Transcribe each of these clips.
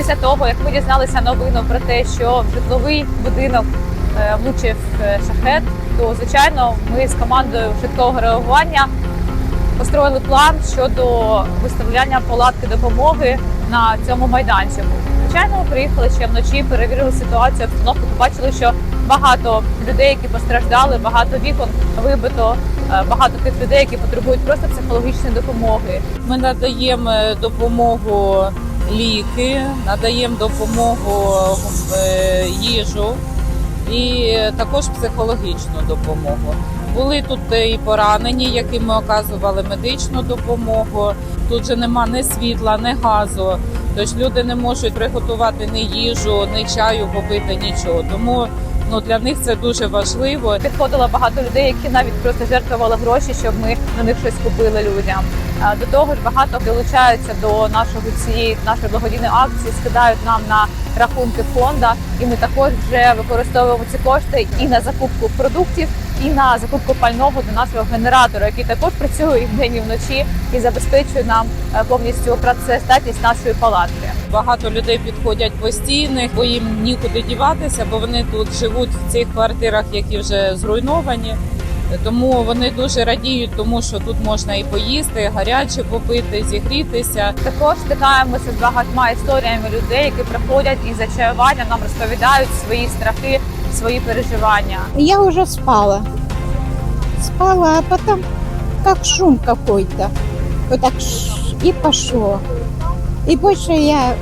після того, як ми дізналися новину про те, що житловий будинок е, влучив е, шахет, то звичайно ми з командою швидкого реагування построїли план щодо виставляння палатки допомоги на цьому майданчику. Звичайно, ми приїхали ще вночі, перевірили ситуацію, обстановку, побачили, що багато людей, які постраждали, багато вікон вибито, е, багато тих людей, які потребують просто психологічної допомоги. Ми надаємо допомогу ліки, надаємо допомогу е, їжу і також психологічну допомогу. Були тут і поранені, яким ми оказували медичну допомогу. Тут же нема ні світла, ні газу. Тож люди не можуть приготувати ні їжу, ні чаю попити, нічого. Тому ну для них це дуже важливо. Підходило багато людей, які навіть просто жертвували гроші, щоб ми на них щось купили людям. До того ж, багато долучаються до нашого цієї нашої благодійної акції, скидають нам на рахунки фонда, і ми також вже використовуємо ці кошти і на закупку продуктів, і на закупку пального до нашого генератора, який також працює і вдень і вночі і забезпечує нам е, повністю працездатність нашої палатки. Багато людей підходять постійно, бо їм нікуди діватися, бо вони тут живуть в цих квартирах, які вже зруйновані. Тому вони дуже радіють, тому що тут можна і поїсти, гаряче попити, зігрітися. Також стикаємося з багатьма історіями людей, які приходять і за чаювання нам розповідають свої страхи, свої переживання. Я уже спала. Спала, а потом как шум какой-то. Вот так ш- и пошло. И больше я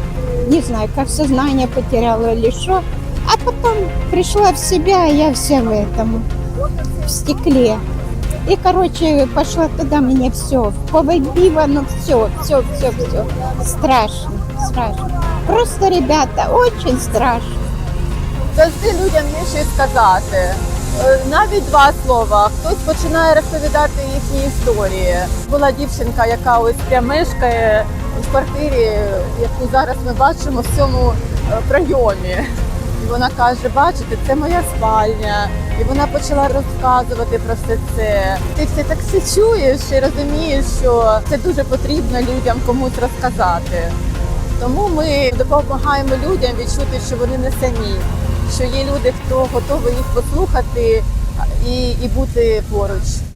не знаю, как сознание потеряла или что. А потом пришла в себя, а я вся в этом, в стекле. И, короче, пошла туда, мне все, побомбило, ну все, все, все, все. Страшно, страшно. Просто, ребята, очень страшно. завжди людям щось сказати. Е, Навіть два слова. Хтось починає розповідати їхні історії. Була дівчинка, яка ось прям мешкає в квартирі, яку зараз ми бачимо в цьому е, прийомі. І вона каже: бачите, це моя спальня. І вона почала розказувати про все це. Ти все так все чуєш і розумієш, що це дуже потрібно людям комусь розказати. Тому ми допомагаємо людям відчути, що вони не самі, що є люди, хто готовий їх послухати і, і бути поруч.